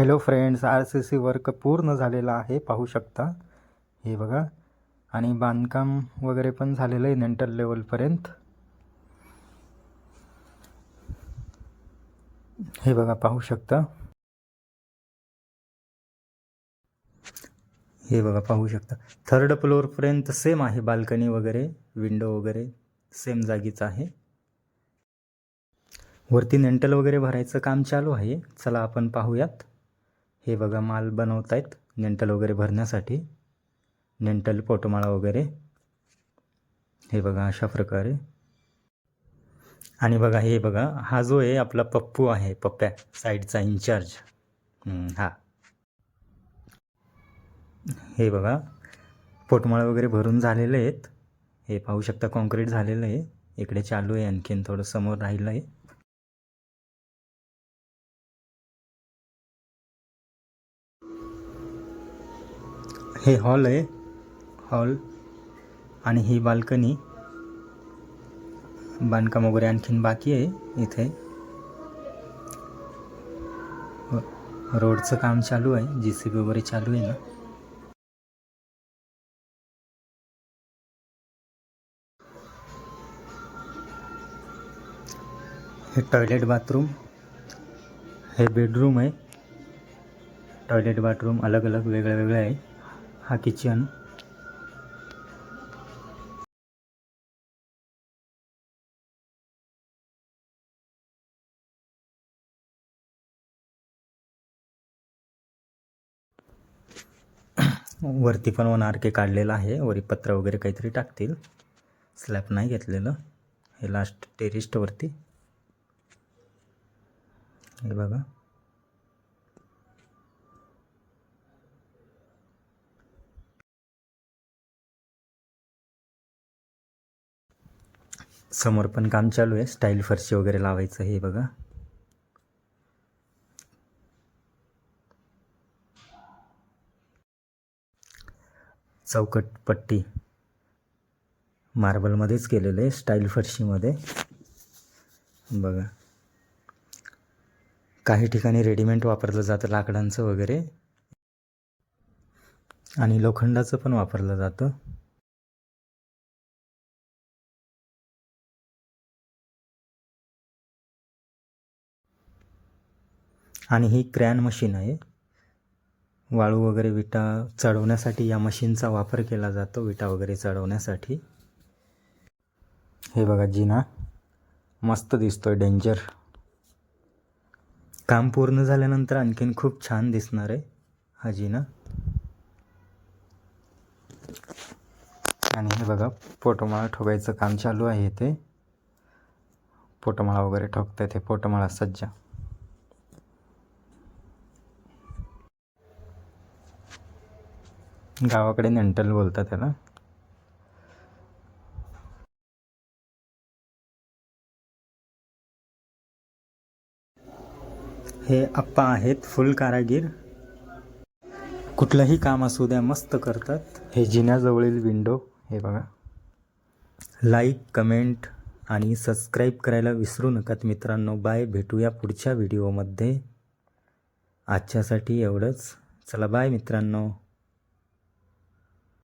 Hello friends R C C work पूर्ण झालेलं आहे पाहू शकता. हे बघा. आणि बांधकाम वगैरे पण झालेलं आहे नेंटल लेवलपर्यंत हे बघा पाहू शकता. हे बघा पाहू शकता. थर्ड फ्लोअरपर्यंत सेम आहे बाल्कनी वगैरे विंडो वगैरे सेम जागीच आहे. वरती नेंटल वगैरे भरायचं काम चालू आहे. चला आपण पाहूयात. हे बघा माल बनवत आहेत नेंटल वगैरे भरण्यासाठी. नेंटल पोटमाळा वगैरे. हे बघा अशा प्रकारे. आणि बघा हे बघा हा जो आहे आपला पप्पू आहे पप्प्या साईडचा इन्चार्ज. हा. हे बघा पोटमाळा वगैरे भरून झालेले आहेत. हे पाहू शकता कॉन्क्रीट झालेलं आहे. इकडे चालू आहे आणखीन थोडं समोर राहिलं आहे हे हॉल आहे. हॉल आणि ही बाल्कनी. बांधकाम वगैरे आणखीन बाकी आहे इथे. रोडचं काम चालू आहे. जी सी बी वगैरे चालू आहे ना. हे टॉयलेट बाथरूम हे बेडरूम आहे. टॉयलेट बाथरूम अलग अलग वेगळं वेगळं आहे. हा किचन वरती पण वन आर के काढलेला आहे. वरी पत्र वगैरे काहीतरी टाकतील. स्लॅब नाही घेतलेलं. हे लास्ट टेरिस्टवरती हे बघा. समोर पण काम चालू आहे. स्टाईल फरशी वगैरे लावायचं हे बघा. चौकट पट्टी मार्बलमध्येच केलेलं आहे स्टाईल फरशीमध्ये. बघा. काही ठिकाणी रेडीमेड वापरलं जातं लाकडांचं वगैरे. आणि लोखंडाचं पण वापरलं जातं. आणि ही क्रॅन मशीन आहे. वाळू वगैरे विटा चढवण्यासाठी या मशीनचा वापर केला जातो विटा वगैरे चढवण्यासाठी. हे बघा जिना. मस्त दिसतोय डेंजर. काम पूर्ण झाल्यानंतर आणखीन खूप छान दिसणार आहे हा जिना. आणि हे बघा पोटमाळा ठोकायचं काम चालू आहे इथे. पोटमाळा वगैरे ठोकता येते पोटमाळा सज्जा. गावाकडे नेंटल बोलतात त्याला. हे आप्पा आहेत फुल कारागीर. कुठलंही काम असू द्या मस्त करतात. हे जिन्याजवळील विंडो हे बघा. लाईक कमेंट आणि सबस्क्राईब करायला विसरू नकात मित्रांनो. बाय भेटूया पुढच्या व्हिडिओमध्ये आजच्यासाठी एवढंच. चला बाय मित्रांनो.